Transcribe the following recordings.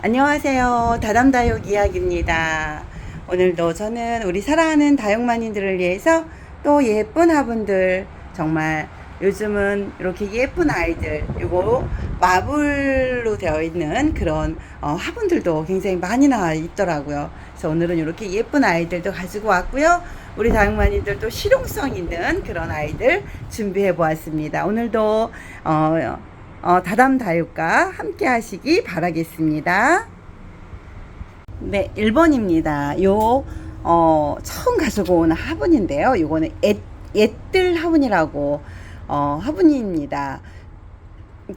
안녕하세요. 다담다육 이야기입니다. 오늘도 저는 우리 사랑하는 다육마님들을 위해서 또 예쁜 화분들 정말 요즘은 이렇게 예쁜 아이들 요거 마블로 되어 있는 그런 어, 화분들도 굉장히 많이 나와 있더라고요. 그래서 오늘은 이렇게 예쁜 아이들도 가지고 왔고요. 우리 다육마님들도 실용성 있는 그런 아이들 준비해 보았습니다. 오늘도 어, 어, 다담 다육과 함께 하시기 바라겠습니다. 네, 1번입니다. 요, 어, 처음 가지고 온 화분인데요. 요거는 옛, 옛들 화분이라고, 어, 화분입니다.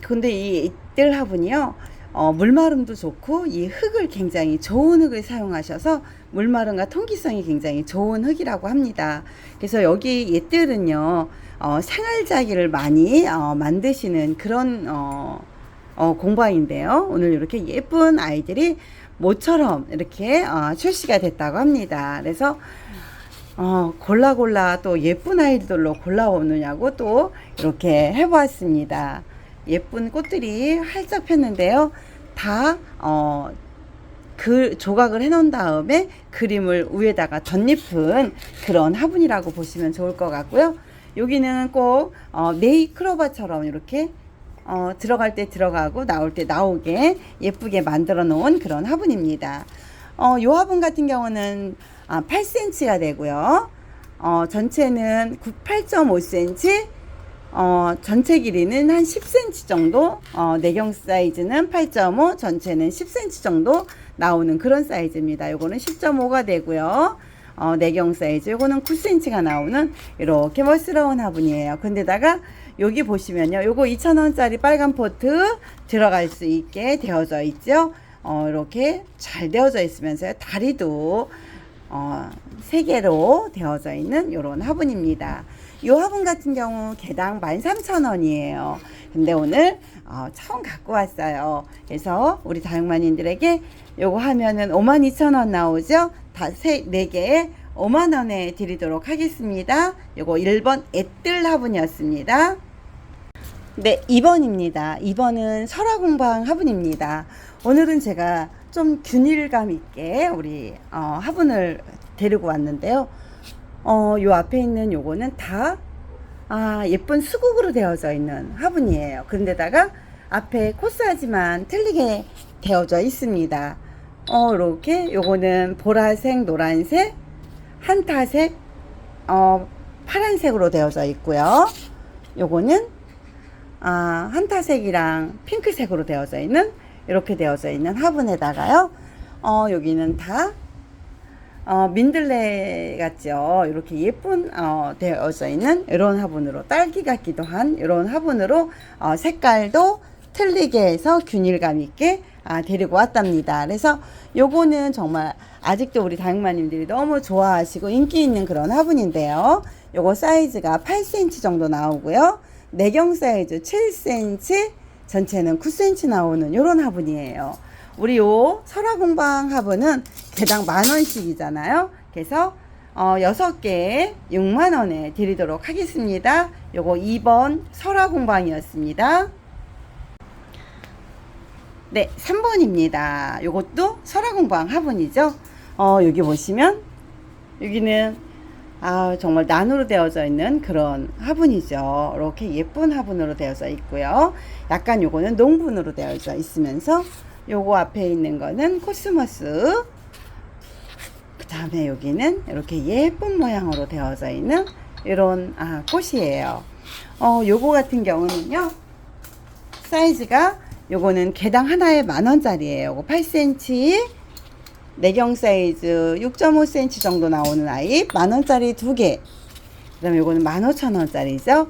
근데 이 옛들 화분이요, 어, 물마름도 좋고, 이 흙을 굉장히 좋은 흙을 사용하셔서 물마름과 통기성이 굉장히 좋은 흙이라고 합니다. 그래서 여기 옛들은요, 어, 생활자기를 많이 어, 만드시는 그런 어, 어, 공방인데요. 오늘 이렇게 예쁜 아이들이 모처럼 이렇게 어, 출시가 됐다고 합니다. 그래서 어, 골라 골라 또 예쁜 아이들로 골라오느냐고 또 이렇게 해보았습니다. 예쁜 꽃들이 활짝 폈는데요. 다 어, 그 조각을 해놓은 다음에 그림을 위에다가 덧입은 그런 화분이라고 보시면 좋을 것 같고요. 여기는 꼭 어, 네이 크로바처럼 이렇게 어, 들어갈 때 들어가고 나올 때 나오게 예쁘게 만들어 놓은 그런 화분입니다. 어, 요 화분 같은 경우는 아, 8cm가 되고요. 어, 전체는 8.5cm, 어, 전체 길이는 한 10cm 정도, 어, 내경 사이즈는 8.5, 전체는 10cm 정도 나오는 그런 사이즈입니다. 요거는 10.5가 되고요. 어, 내경 사이즈. 요거는 9cm가 나오는 이렇게 멋스러운 화분이에요. 근데다가 여기 보시면요. 요거 2,000원짜리 빨간 포트 들어갈 수 있게 되어져 있죠. 어, 이렇게 잘 되어져 있으면서요. 다리도 어, 세 개로 되어져 있는 이런 화분입니다. 이 화분 같은 경우 개당 13,000원이에요. 근데 오늘 어, 처음 갖고 왔어요. 그래서 우리 다육마님들에게 요거 하면은 52,000원 나오죠? 다 세, 네 개에 5만 원에 드리도록 하겠습니다. 요거 1번 애뜰 화분이었습니다. 네, 2번입니다. 2번은 설화 공방 화분입니다. 오늘은 제가 좀 균일감 있게 우리 어, 화분을 데리고 왔는데요. 어, 요 앞에 있는 요거는 다 아, 예쁜 수국으로 되어져 있는 화분이에요. 그런데다가 앞에 코스하지만 틀리게 되어져 있습니다. 어, 이렇게 요거는 보라색, 노란색, 한타색, 어, 파란색으로 되어져 있고요. 요거는 아, 한타색이랑 핑크색으로 되어져 있는 이렇게 되어져 있는 화분에다가요. 어, 여기는 다 어, 민들레 같죠. 이렇게 예쁜 어, 되어져 있는 이런 화분으로 딸기 같기도 한 이런 화분으로 어, 색깔도 틀리게 해서 균일감 있게 아, 데리고 왔답니다. 그래서 요거는 정말 아직도 우리 다육마님들이 너무 좋아하시고 인기 있는 그런 화분인데요. 요거 사이즈가 8cm 정도 나오고요. 내경 사이즈 7cm, 전체는 9cm 나오는 요런 화분이에요. 우리 요 설화공방 화분은 개당 만 원씩이잖아요. 그래서 어, 6개에 6만 원에 드리도록 하겠습니다. 요거 2번 설화공방이었습니다. 네, 3번입니다. 요것도 설화공방 화분이죠. 어, 여기 보시면 여기는 아, 정말 난으로 되어져 있는 그런 화분이죠. 이렇게 예쁜 화분으로 되어져 있고요. 약간 요거는 농분으로 되어져 있으면서 요거 앞에 있는 거는 코스모스. 그 다음에 여기는 이렇게 예쁜 모양으로 되어져 있는 이런 아, 꽃이에요. 어, 요거 같은 경우는요. 사이즈가 요거는 개당 하나에 만 원짜리예요. 요거 8cm. 내경 사이즈 6.5cm 정도 나오는 아이 만 원짜리 두 개. 그 다음에 요거는 15,000원짜리죠.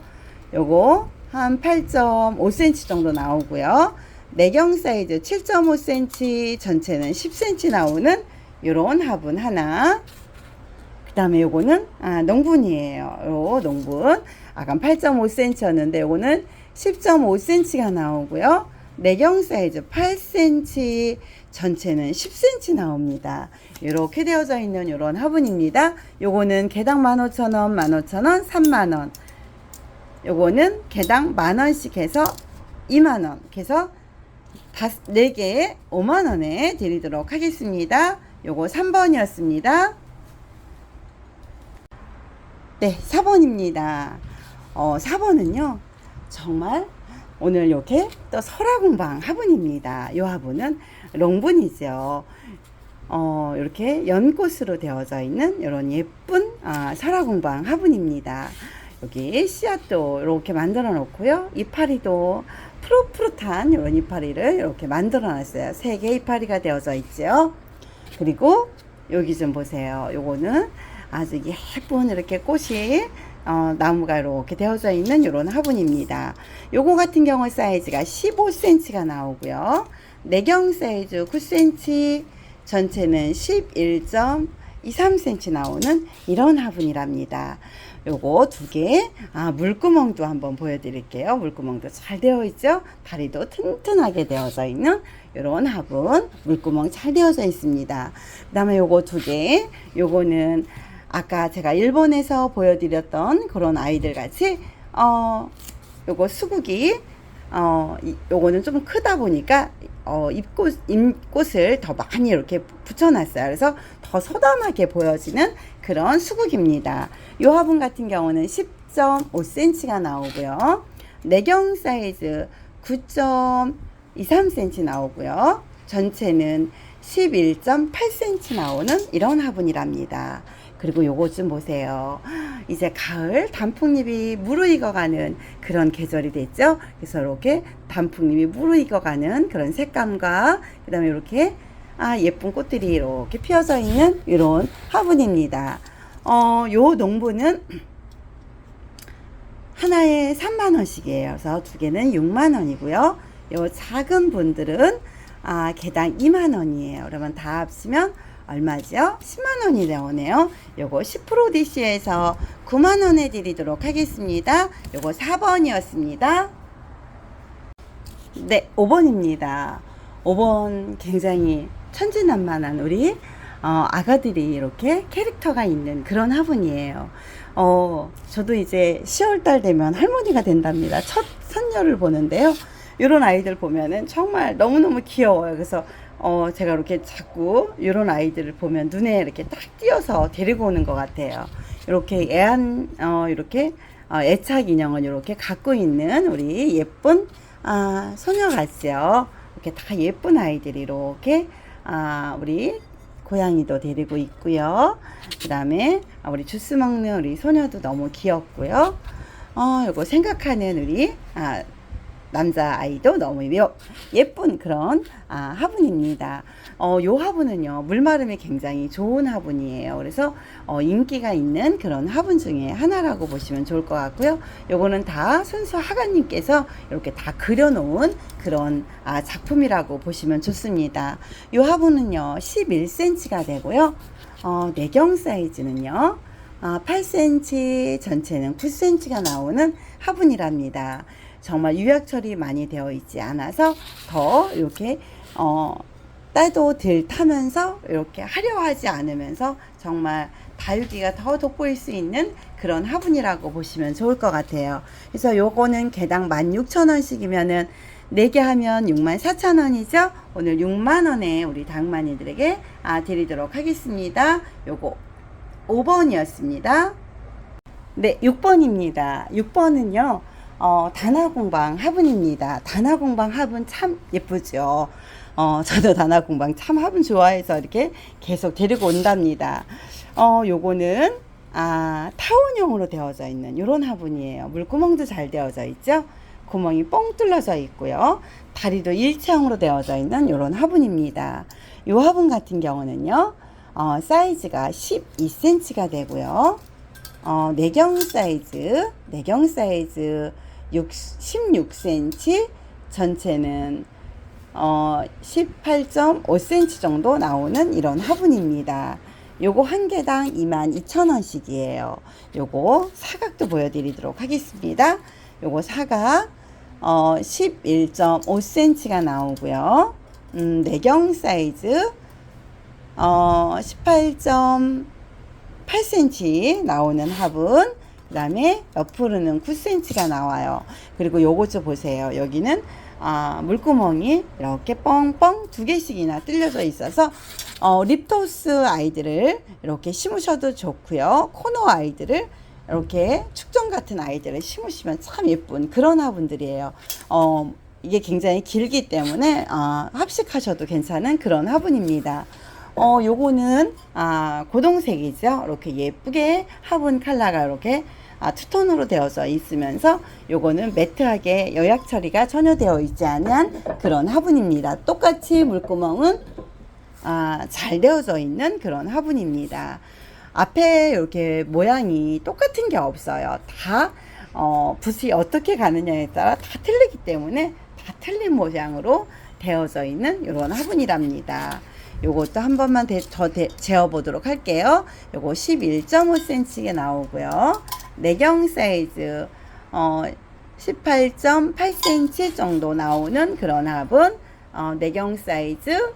요거 한 8.5cm 정도 나오고요. 내경 사이즈 7.5cm 전체는 10cm 나오는 요런 화분 하나. 그 다음에 요거는 아, 농분이에요. 요 농분. 아까 8.5cm였는데 요거는 10.5cm가 나오고요. 내경 사이즈 8cm 전체는 10cm 나옵니다. 이렇게 되어져 있는 이런 화분입니다. 요거는 개당 15,000원, 15,000원, 3만원. 요거는 개당 만원씩 해서 2만원. 그래서 다섯, 4개에 5만원에 드리도록 하겠습니다. 요거 3번이었습니다. 네, 4번입니다. 어, 4번은요, 정말 오늘 이렇게 또 설화공방 화분입니다. 이 화분은 롱분이죠. 어, 이렇게 연꽃으로 되어져 있는 이런 예쁜 아, 설화공방 화분입니다. 여기 씨앗도 이렇게 만들어 놓고요. 이파리도 푸릇푸릇한 이런 이파리를 이렇게 만들어 놨어요. 세 개 이파리가 되어져 있죠. 그리고 여기 좀 보세요. 요거는 아주 예쁜 이렇게 꽃이 어, 나무가 이렇게 되어져 있는 이런 화분입니다. 요거 같은 경우 사이즈가 15cm가 나오고요. 내경 사이즈 9cm, 전체는 11.23cm 나오는 이런 화분이랍니다. 요거 두 개, 아, 물구멍도 한번 보여드릴게요. 물구멍도 잘 되어 있죠? 다리도 튼튼하게 되어져 있는 이런 화분, 물구멍 잘 되어져 있습니다. 그 다음에 요거 두 개, 요거는 아까 제가 일본에서 보여드렸던 그런 아이들 같이, 어, 요거 수국이, 어, 이- 요거는 좀 크다 보니까, 어, 잎꽃, 잎꽃을 더 많이 이렇게 붙여놨어요. 그래서 더 소담하게 보여지는 그런 수국입니다. 요 화분 같은 경우는 10.5cm가 나오고요. 내경 사이즈 9.23cm 나오고요. 전체는 11.8cm 나오는 이런 화분이랍니다. 그리고 요거 좀 보세요. 이제 가을 단풍잎이 무르익어가는 그런 계절이 됐죠. 그래서 이렇게 단풍잎이 무르익어가는 그런 색감과 그 다음에 이렇게 아 예쁜 꽃들이 이렇게 피어져 있는 이런 화분입니다. 어, 요 농부는 하나에 3만 원씩이에요. 그래서 두 개는 6만 원이고요. 요 작은 분들은 아, 개당 2만 원이에요. 그러면 다 합치면 얼마죠? 10만 원이 나오네요. 요거 10% DC에서 9만 원에 드리도록 하겠습니다. 요거 4번이었습니다. 네, 5번입니다. 5번 굉장히 천진난만한 우리 어, 아가들이 이렇게 캐릭터가 있는 그런 화분이에요. 어, 저도 이제 10월달 되면 할머니가 된답니다. 첫 선녀를 보는데요. 이런 아이들 보면은 정말 너무너무 귀여워요. 그래서 어, 제가 이렇게 자꾸 이런 아이들을 보면 눈에 이렇게 딱 띄어서 데리고 오는 것 같아요. 이렇게 애한, 어, 이렇게 어, 애착 인형을 이렇게 갖고 있는 우리 예쁜 아, 소녀 같죠. 이렇게 다 예쁜 아이들이 이렇게 아, 우리 고양이도 데리고 있고요. 그 다음에 우리 주스 먹는 우리 소녀도 너무 귀엽고요. 어, 요거 생각하는 우리 아, 남자 아이도 너무 요- 예쁜 그런 아, 화분입니다. 어, 요 화분은요 물마름이 굉장히 좋은 화분이에요. 그래서 어, 인기가 있는 그런 화분 중에 하나라고 보시면 좋을 것 같고요. 요거는 다 순수 하가님께서 이렇게 다 그려놓은 그런 아, 작품이라고 보시면 좋습니다. 요 화분은요 11cm가 되고요. 어, 내경 사이즈는요. 아, 8cm, 전체는 9cm가 나오는 화분이랍니다. 정말 유약 처리 많이 되어 있지 않아서 더 이렇게 어, 때도 덜 타면서 이렇게 화려하지 않으면서 정말 다육이가 더 돋보일 수 있는 그런 화분이라고 보시면 좋을 것 같아요. 그래서 요거는 개당 16,000원씩이면은 4개 하면 64,000원이죠. 오늘 6만원에 우리 다육마니들에게 아, 드리도록 하겠습니다. 요거 5번이었습니다. 네, 6번입니다. 6번은요, 어, 단화공방 화분입니다. 단화공방 화분 참 예쁘죠. 어, 저도 단화공방 참 화분 좋아해서 이렇게 계속 데리고 온답니다. 어, 요거는, 아, 타원형으로 되어져 있는 이런 화분이에요. 물구멍도 잘 되어져 있죠. 구멍이 뻥 뚫려져 있고요. 다리도 일체형으로 되어져 있는 이런 화분입니다. 이 화분 같은 경우는요, 어, 사이즈가 12cm가 되고요. 어, 내경 사이즈, 내경 사이즈 6, 16cm, 전체는 어, 18.5cm 정도 나오는 이런 화분입니다. 요거 한 개당 22,000원씩이에요. 요거 사각도 보여드리도록 하겠습니다. 요거 사각 어, 11.5cm가 나오고요. 음, 내경 사이즈 어, 18.8cm 나오는 화분 그 다음에 옆으로는 9cm가 나와요 그리고 요것 좀 보세요 여기는 아, 물구멍이 이렇게 뻥뻥 두 개씩이나 뚫려져 있어서 어, 립토스 아이들을 이렇게 심으셔도 좋고요 코너 아이들을 이렇게 축전 같은 아이들을 심으시면 참 예쁜 그런 화분들이에요 어, 이게 굉장히 길기 때문에 어, 합식하셔도 괜찮은 그런 화분입니다. 어, 요거는 아, 고동색이죠. 이렇게 예쁘게 화분 컬러가 이렇게 아, 투톤으로 되어져 있으면서 요거는 매트하게 여약 처리가 전혀 되어 있지 않은 그런 화분입니다. 똑같이 물구멍은 아, 잘 되어져 있는 그런 화분입니다. 앞에 이렇게 모양이 똑같은 게 없어요. 다 어, 붓이 어떻게 가느냐에 따라 다 틀리기 때문에 다 틀린 모양으로 되어져 있는 이런 화분이랍니다. 요것도 한 번만 대, 더 대, 재어 보도록 할게요. 요거 11.5cm가 나오고요. 내경 사이즈 어, 18.8cm 정도 나오는 그런 화분 어, 내경 사이즈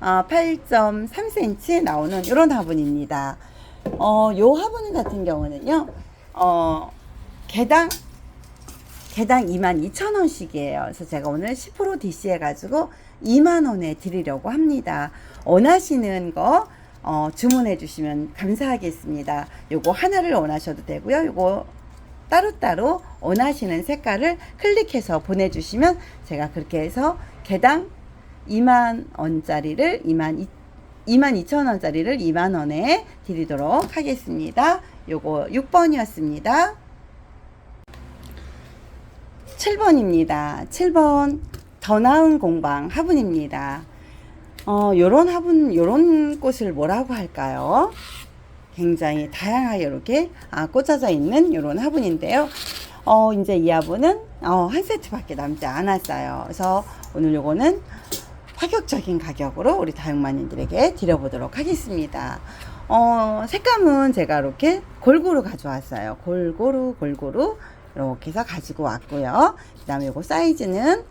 어, 8.3cm 나오는 이런 화분입니다. 어, 요 화분 같은 경우는요, 어, 개당, 개당 22,000원씩이에요. 그래서 제가 오늘 10% DC 해가지고 2만원에 드리려고 합니다. 원하시는 거, 어, 주문해 주시면 감사하겠습니다. 요거 하나를 원하셔도 되고요. 요거 따로따로 원하시는 색깔을 클릭해서 보내주시면 제가 그렇게 해서 개당 2만 원짜리를 2만 2만 2천 원짜리를 2만 원에 드리도록 하겠습니다. 요거 6번이었습니다. 7번입니다. 7번 더 나은 공방 화분입니다. 어, 요런 화분, 요런 꽃을 뭐라고 할까요? 굉장히 다양하게 이렇게 아, 꽂아져 있는 요런 화분인데요. 어, 이제 이 화분은 어, 한 세트밖에 남지 않았어요. 그래서 오늘 요거는 파격적인 가격으로 우리 다육마님들에게 드려보도록 하겠습니다. 어, 색감은 제가 이렇게 골고루 가져왔어요. 골고루, 골고루 이렇게 해서 가지고 왔고요. 그 다음에 요거 사이즈는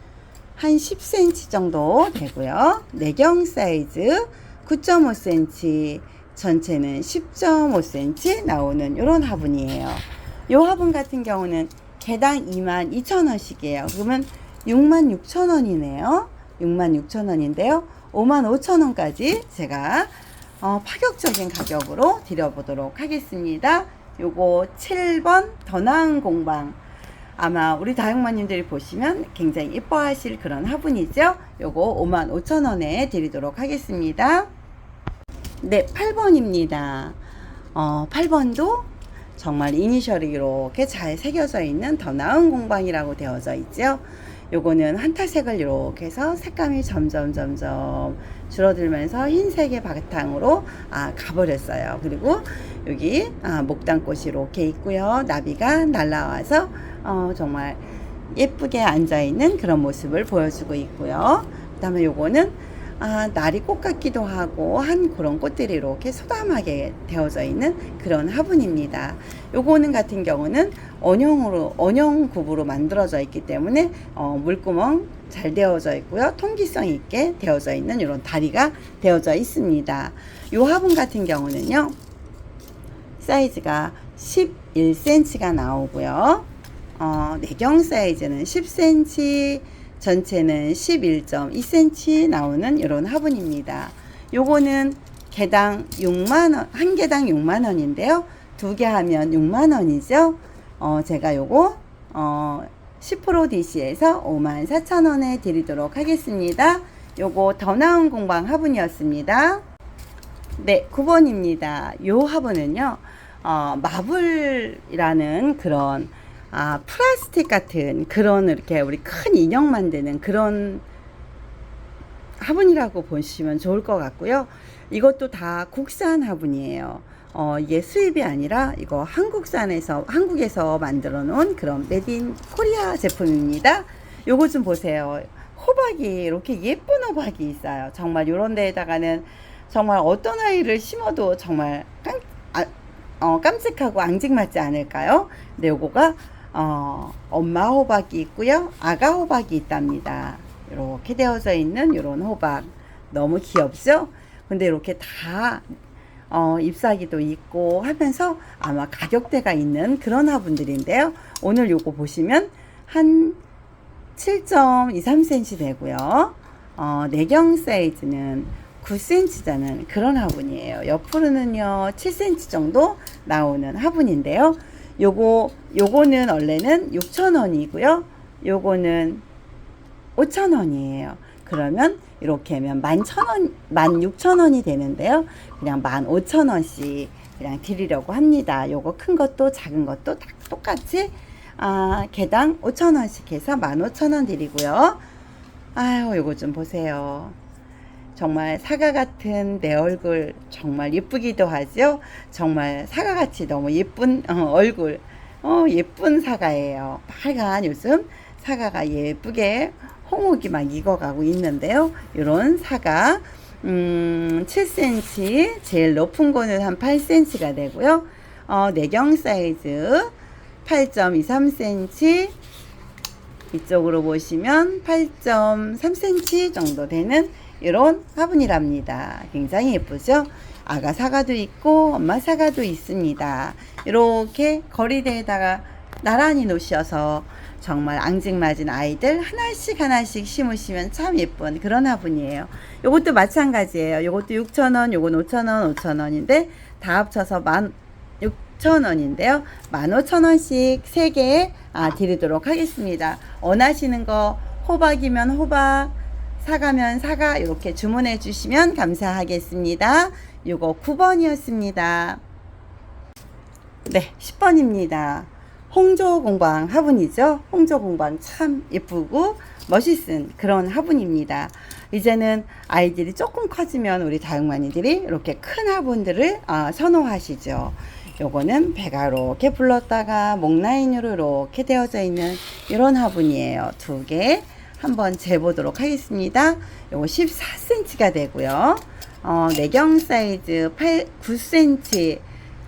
한 10cm 정도 되고요. 내경 사이즈 9.5cm, 전체는 10.5cm 나오는 이런 화분이에요. 요 화분 같은 경우는 개당 22,000원씩이에요. 그러면 66,000원이네요. 66,000원인데요. 55,000원까지 제가 어, 파격적인 가격으로 드려보도록 하겠습니다. 요거 7번 더 나은 공방. 아마 우리 다육마님들이 보시면 굉장히 예뻐하실 그런 화분이죠. 요거 55,000원에 드리도록 하겠습니다. 네, 8번입니다. 어, 8번도 정말 이니셜이 이렇게 잘 새겨져 있는 더 나은 공방이라고 되어져 있죠. 요거는 한타색을 이렇게 해서 색감이 점점 점점 줄어들면서 흰색의 바탕으로 아, 가버렸어요. 그리고 여기 아, 목단꽃이 이렇게 있고요. 나비가 날라와서 어, 정말 예쁘게 앉아 있는 그런 모습을 보여주고 있고요. 그다음에 요거는 아, 날이 꽃 같기도 하고 한 그런 꽃들이 이렇게 소담하게 되어져 있는 그런 화분입니다. 요거는 같은 경우는 원형으로 원형 굽으로 만들어져 있기 때문에 어, 물구멍 잘 되어져 있고요. 통기성 있게 되어져 있는 이런 다리가 되어져 있습니다. 요 화분 같은 경우는요. 사이즈가 11cm가 나오고요. 어, 내경 사이즈는 10cm, 전체는 11.2cm 나오는 이런 화분입니다. 요거는 개당 6만원, 한 개당 6만원인데요. 두 개 하면 6만원이죠. 어, 제가 요거, 어, 10% DC에서 5만 4천원에 드리도록 하겠습니다. 요거 더 나은 공방 화분이었습니다. 네, 9번입니다. 요 화분은요, 어, 마블이라는 그런 아, 플라스틱 같은 그런 이렇게 우리 큰 인형 만드는 그런 화분이라고 보시면 좋을 것 같고요. 이것도 다 국산 화분이에요. 어, 이게 수입이 아니라 이거 한국산에서 한국에서 만들어 놓은 그런 메딘 코리아 제품입니다. 요거 좀 보세요. 호박이 이렇게 예쁜 호박이 있어요. 정말 요런 데에다가는 정말 어떤 아이를 심어도 정말 깜, 아, 어, 깜찍하고 앙증맞지 않을까요? 근데 요거가 어, 엄마 호박이 있고요. 아가 호박이 있답니다. 이렇게 되어져 있는 이런 호박 너무 귀엽죠? 근데 이렇게 다 어, 잎사귀도 있고 하면서 아마 가격대가 있는 그런 화분들인데요. 오늘 요거 보시면 한 7.23cm 되고요. 어, 내경 사이즈는 9cm라는 그런 화분이에요. 옆으로는요 7cm 정도 나오는 화분인데요. 요거 요거는 원래는 6,000원이고요. 요거는 5,000원이에요. 그러면 이렇게 하면 11,000원, 16,000원이 되는데요. 그냥 15,000원씩 그냥 드리려고 합니다. 요거 큰 것도 작은 것도 다 똑같이 아, 개당 5,000원씩 해서 15,000원 드리고요. 아유, 요거 좀 보세요. 정말 사과 같은 내 얼굴 정말 예쁘기도 하죠. 정말 사과 같이 너무 예쁜 어, 얼굴. 어, 예쁜 사과예요. 빨간 요즘 사과가 예쁘게 홍옥이 막 익어가고 있는데요. 이런 사과 음, 7cm 제일 높은 거는 한 8cm가 되고요. 어, 내경 사이즈 8.23cm 이쪽으로 보시면 8.3cm 정도 되는 이런 화분이랍니다. 굉장히 예쁘죠? 아가 사과도 있고 엄마 사과도 있습니다. 이렇게 거리대에다가 나란히 놓으셔서 정말 앙증맞은 아이들 하나씩 하나씩 심으시면 참 예쁜 그런 화분이에요. 요것도 마찬가지예요. 요것도 6,000원, 요건 5,000원, 5,000원인데 다 합쳐서 16,000원인데요. 15,000원씩 3개 아, 드리도록 하겠습니다. 원하시는 거 호박이면 호박, 사과면 사과 이렇게 주문해 주시면 감사하겠습니다. 요거 9번이었습니다. 네, 10번입니다. 홍조공방 화분이죠. 홍조공방 참 예쁘고 멋있은 그런 화분입니다. 이제는 아이들이 조금 커지면 우리 다육마니들이 이렇게 큰 화분들을 아, 선호하시죠. 요거는 배가 이렇게 불렀다가 목라인으로 이렇게 되어져 있는 이런 화분이에요. 두 개. 한번 재보도록 하겠습니다. 요거 14cm가 되고요. 어, 내경 사이즈 8, 9cm,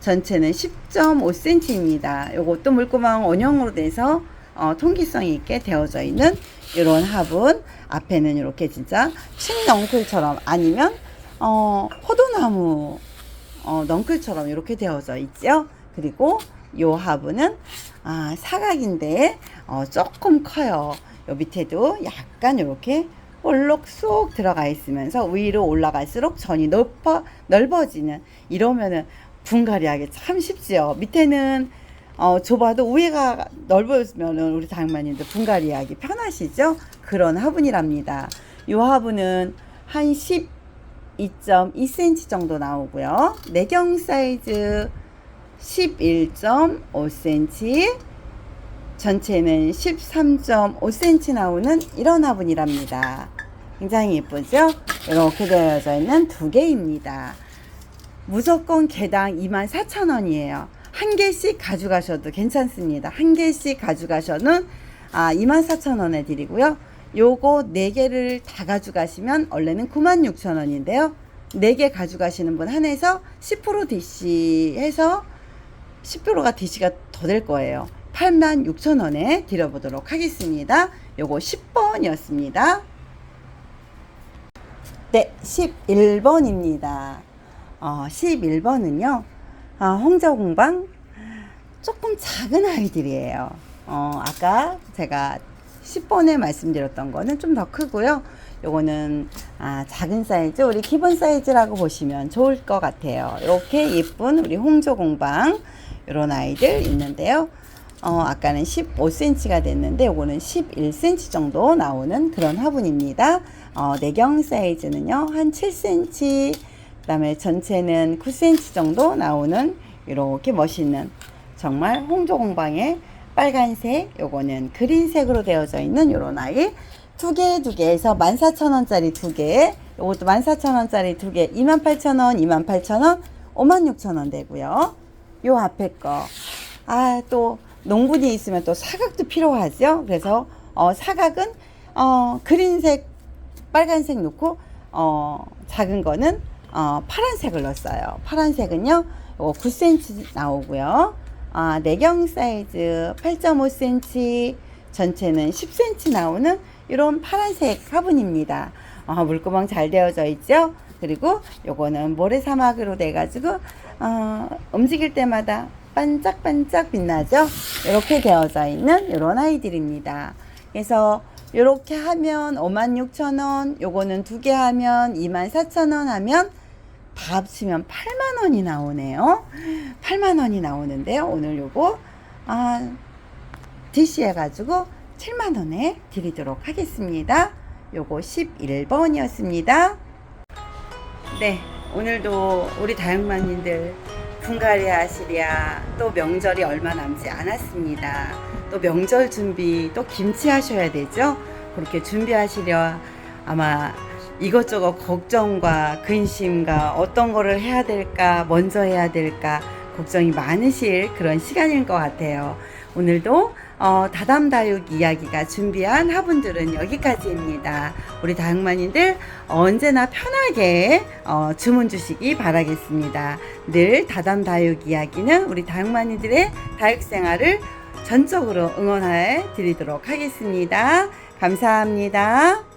전체는 10.5cm입니다. 요것도 물구멍 원형으로 돼서 어, 통기성이 있게 되어져 있는 이런 화분. 앞에는 이렇게 진짜 칡넝쿨처럼 아니면 어, 포도나무 어, 넝쿨처럼 이렇게 되어져 있죠. 그리고 요 화분은 아, 사각인데 어, 조금 커요. 요 밑에도 약간 이렇게 볼록 쏙 들어가 있으면서 위로 올라갈수록 전이 넓어, 넓어지는 이러면은 분갈이하기 참 쉽지요. 밑에는 어, 좁아도 위에가 넓어지면은 우리 장마님도 분갈이하기 편하시죠? 그런 화분이랍니다. 이 화분은 한 12.2cm 정도 나오고요. 내경 사이즈 11.5cm 전체는 13.5cm 나오는 이런 화분이랍니다. 굉장히 예쁘죠? 이렇게 되어져 있는 두 개입니다. 무조건 개당 24,000원이에요. 한 개씩 가져가셔도 괜찮습니다. 한 개씩 가져가셔는 아, 24,000원에 드리고요. 요거 네 개를 다 가져가시면 원래는 96,000원인데요. 네개 가져가시는 분 한해서 10% DC 해서 10%가 DC가 더 될 거예요. 86,000원에 드려보도록 하겠습니다. 요거 10번이었습니다. 네, 11번입니다. 어, 11번은요, 어, 홍저공방 조금 작은 아이들이에요. 어, 아까 제가 10번에 말씀드렸던 거는 좀 더 크고요. 요거는 아, 작은 사이즈, 우리 기본 사이즈라고 보시면 좋을 것 같아요. 이렇게 예쁜 우리 홍조공방 이런 아이들 있는데요. 어, 아까는 15cm가 됐는데 요거는 11cm 정도 나오는 그런 화분입니다. 어, 내경 사이즈는요 한 7cm 그다음에 전체는 9cm 정도 나오는 이렇게 멋있는 정말 홍조공방의 빨간색 요거는 그린색으로 되어져 있는 요런 아이 두 개 두 개에서 14,000원짜리 두 개, 요것도 14,000원짜리 두 개, 28,000원, 28,000원, 56,000원 되고요. 요 앞에 거. 아, 또 농분이 있으면 또 사각도 필요하죠. 그래서 어, 사각은 어, 그린색, 빨간색 넣고 어, 작은 거는 어, 파란색을 넣었어요. 파란색은요, 요거 9cm 나오고요. 아, 내경 사이즈 8.5cm, 전체는 10cm 나오는 이런 파란색 화분입니다. 어, 물구멍 잘 되어져 있죠? 그리고 요거는 모래사막으로 돼가지고 어, 움직일 때마다 반짝반짝 빛나죠? 이렇게 되어져 있는 이런 아이들입니다. 그래서 이렇게 하면 56,000원, 요거는 두 개 하면 24,000원 하면 다 합치면 8만 원이 나오네요. 8만 원이 나오는데요. 오늘 요거 아 DC해 가지고 7만 원에 드리도록 하겠습니다. 요거 11번이었습니다. 네, 오늘도 우리 다육마님들 분갈이 하시랴 또 명절이 얼마 남지 않았습니다. 또 명절 준비 또 김치 하셔야 되죠? 그렇게 준비하시려 아마 이것저것 걱정과 근심과 어떤 거를 해야 될까 먼저 해야 될까 걱정이 많으실 그런 시간인 것 같아요. 오늘도 어, 다담다육 이야기가 준비한 화분들은 여기까지입니다. 우리 다육마님들 언제나 편하게 어, 주문 주시기 바라겠습니다. 늘 다담다육 이야기는 우리 다육마님들의 다육 생활을 전적으로 응원해 드리도록 하겠습니다. 감사합니다.